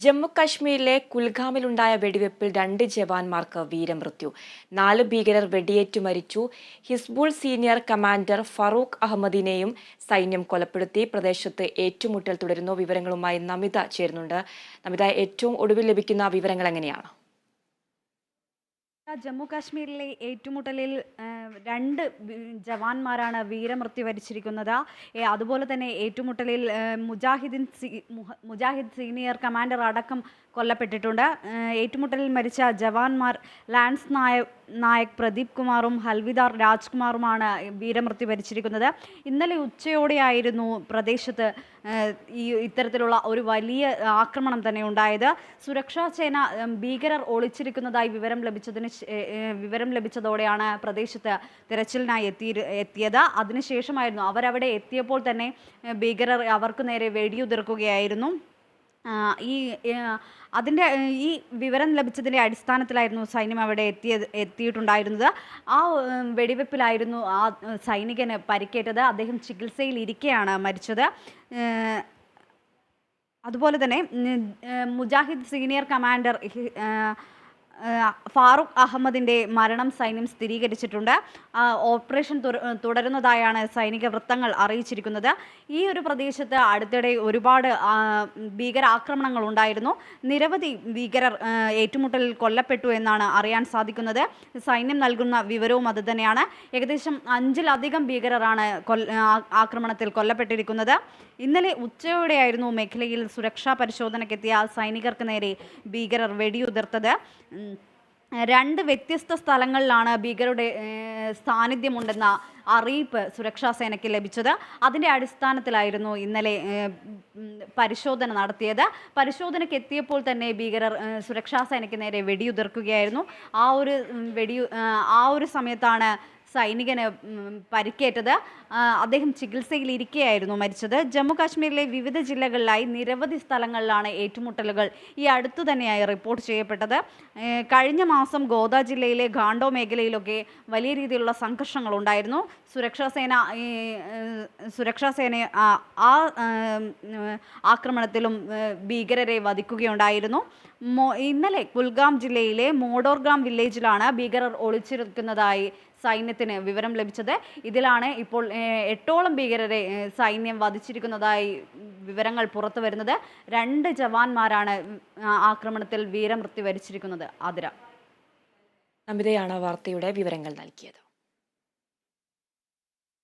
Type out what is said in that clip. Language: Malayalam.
ജമ്മു കാശ്മീരിലെ കുൽഗാമിലുണ്ടായ വെടിവെപ്പിൽ രണ്ട് ജവാന്മാർക്ക് വീരമൃത്യു. നാല് ഭീകരർ വെടിയേറ്റു മരിച്ചു. ഹിസ്ബുൾ സീനിയർ കമാൻഡർ ഫറൂഖ് അഹമ്മദിനെയും സൈന്യം കൊലപ്പെടുത്തി. പ്രദേശത്ത് ഏറ്റുമുട്ടൽ തുടരുന്നു. വിവരങ്ങളുമായി നമിത ചേരുന്നുണ്ട്. നമിത ഏറ്റവും ഒടുവിൽ ലഭിക്കുന്ന വിവരങ്ങൾ എങ്ങനെയാണ്? ജമ്മു കാശ്മീരിലെ ഏറ്റുമുട്ടലിൽ രണ്ട് ജവാന്മാരാണ് വീരമൃത്യു വരിച്ചിരിക്കുന്നത്. അതുപോലെ തന്നെ ഏറ്റുമുട്ടലിൽ മുജാഹിദിൻ മുജാഹിദ് സീനിയർ കമാൻഡർ അടക്കം കൊല്ലപ്പെട്ടിട്ടുണ്ട്. ഏറ്റുമുട്ടലിൽ മരിച്ച ജവാന്മാർ ലാൻസ് നായക് നായക് പ്രദീപ് കുമാറും ഹൽവിദാർ രാജ്കുമാറുമാണ് വീരമൃത്യു വരിച്ചിരിക്കുന്നത്. ഇന്നലെ ഉച്ചയോടെയായിരുന്നു പ്രദേശത്ത് ഈ ഇത്തരത്തിലുള്ള ഒരു വലിയ ആക്രമണം തന്നെ ഉണ്ടായത്. സുരക്ഷാ സേന ഭീകരർ ഒളിച്ചിരിക്കുന്നതായി വിവരം ലഭിച്ചതിന് വിവരം ലഭിച്ചതോടെയാണ് പ്രദേശത്ത് തിരച്ചിലിനായി എത്തി എത്തിയത്. അതിനുശേഷമായിരുന്നു അവരവിടെ എത്തിയപ്പോൾ തന്നെ ഭീകരർ അവർക്ക് നേരെ വെടിയുതിർക്കുകയായിരുന്നു. ഈ അതിന്റെ ഈ വിവരം ലഭിച്ചതിന്റെ അടിസ്ഥാനത്തിലായിരുന്നു സൈന്യം അവിടെ എത്തിയത് എത്തിയിട്ടുണ്ടായിരുന്നത്. ആ വെടിവെപ്പിലായിരുന്നു ആ സൈനികന് പരിക്കേറ്റത്. അദ്ദേഹം ചികിത്സയിൽ ഇരിക്കെയാണ് മരിച്ചത്. അതുപോലെ തന്നെ മുജാഹിദ് സീനിയർ കമാൻഡർ ഫാറൂഖ് അഹമ്മദിന്റെ മരണം സൈന്യം സ്ഥിരീകരിച്ചിട്ടുണ്ട്. ഓപ്പറേഷൻ തുടരുന്നതായാണ് സൈനിക വൃത്തങ്ങൾ അറിയിച്ചിരിക്കുന്നത്. ഈ ഒരു പ്രദേശത്ത് അടുത്തിടെ ഒരുപാട് ഭീകരാക്രമണങ്ങൾ ഉണ്ടായിരുന്നു. നിരവധി ഭീകരർ ഏറ്റുമുട്ടലിൽ കൊല്ലപ്പെട്ടു എന്നാണ് അറിയാൻ സാധിക്കുന്നത്. സൈന്യം നൽകുന്ന വിവരവും അത് തന്നെയാണ്. ഏകദേശം അഞ്ചിലധികം ഭീകരരാണ് ആക്രമണത്തിൽ കൊല്ലപ്പെട്ടിരിക്കുന്നത്. ഇന്നലെ ഉച്ചയോടെയായിരുന്നു മേഖലയിൽ സുരക്ഷാ പരിശോധനയ്ക്കെത്തിയ സൈനികർക്ക് നേരെ ഭീകരർ വെടിയുതിർത്തത്. രണ്ട് വ്യത്യസ്ത സ്ഥലങ്ങളിലാണ് ഭീകരരുടെ സാന്നിധ്യമുണ്ടെന്ന അറിയിപ്പ് സുരക്ഷാ സേനയ്ക്ക് ലഭിച്ചത്. അതിന്റെ അടിസ്ഥാനത്തിലായിരുന്നു ഇന്നലെ പരിശോധന നടത്തിയത്. പരിശോധനയ്ക്ക് എത്തിയപ്പോൾ തന്നെ ഭീകരർ സുരക്ഷാ സേനയ്ക്ക് നേരെ വെടിയുതിർക്കുകയായിരുന്നു. ആ ഒരു വെടി ആ ഒരു സമയത്താണ് സൈനികന് പരിക്കേറ്റത്. അദ്ദേഹം ചികിത്സയിൽ ഇരിക്കെയായിരുന്നു മരിച്ചത്. ജമ്മു കാശ്മീരിലെ വിവിധ ജില്ലകളിലായി നിരവധി സ്ഥലങ്ങളിലാണ് ഏറ്റുമുട്ടലുകൾ ഈ അടുത്തു തന്നെയായി റിപ്പോർട്ട് ചെയ്യപ്പെട്ടത്. കഴിഞ്ഞ മാസം ഗോദ ജില്ലയിലെ ഗാണ്ടോ മേഖലയിലൊക്കെ വലിയ രീതിയിലുള്ള സംഘർഷങ്ങൾ ഉണ്ടായിരുന്നു സുരക്ഷാ സേന സുരക്ഷാ സേന ആ ആക്രമണത്തിലും ഭീകരരെ വധിക്കുകയുണ്ടായിരുന്നു. ഇന്നലെ കുൽഗാം ജില്ലയിലെ മോഡോർഗാം വില്ലേജിലാണ് ഭീകരർ ഒളിച്ചിരിക്കുന്നതായി സൈന്യത്തിന് വിവരം ലഭിച്ചത്. ഇതിലാണ് ഇപ്പോൾ എട്ടോളം ഭീകരരെ സൈന്യം വധിച്ചിരിക്കുന്നതായി വിവരങ്ങൾ പുറത്തു വരുന്നത്. രണ്ട് ജവാന്മാരാണ് ആക്രമണത്തിൽ വീരമൃത്യു വരിച്ചിരിക്കുന്നത്. ആതിര. അമിതയാണ് വാർത്തയുടെ വിവരങ്ങൾ നൽകിയത്.